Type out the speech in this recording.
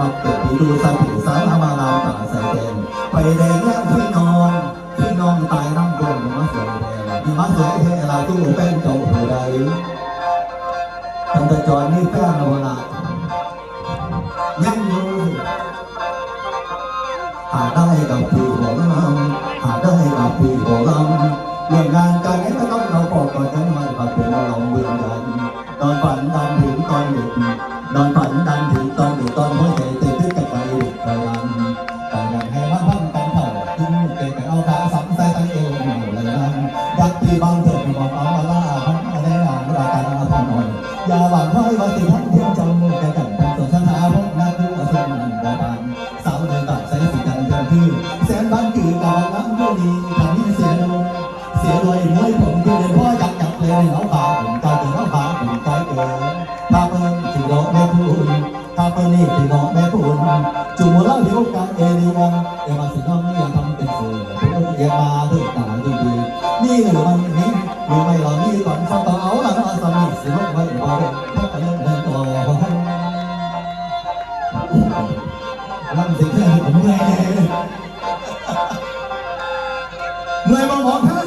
มาเกิดที่ดูสติสารมานามตาใส่แดงไปแดงแย่พี่น้องพี่น้องตายน้ำบนมาสวยแดงที่มาสวยแห่ลาตู้เป็นเจ้าผู้ใดตั้งแต่จอนนี่แฟนโนละยังอยู่หาได้กับพี่หัวลำหาได้กับพี่หัวลำเรื่องงานการนี้ก็ต้องเราบอกก่อนกันมันก็เป็นเราเมืองกันนอนฝันดันถึงตอนดึกนอนฝันดัน ยักที่บางเถิดบอกเอามาล่าพังอะไรนานราการอาทำหน่อยอย่าหวังไว้ว่าสิท่านเพียงจำแกกันส่วนชนะพวกนักดูอสุนบาบานสาวเดินตัดใส่สีกันเดินที่แสนบ้านคือกับน้ำก็ดีทำให้เสียดวงเสียด้วยมวยผมคือเดินพ่อยักยักเลยเขาพาผมใจเกินเขาพาผมใจเกินพาเปิ้ลที่โลแม่พูนพาเปิ้ลนี่ที่โลแม่พูนจุ่มหัวเราะที่โอกาสเอลีกันเอมาสิน้อง นี่หรือมันนี้หรือไม่เรามีก่อนฟังต่อเอาละสามีสิน้องไว้รอพ่อเล่นเดินต่อลำเสียงแค่ผมเมื่อยเมื่อยบ้างหมอแผ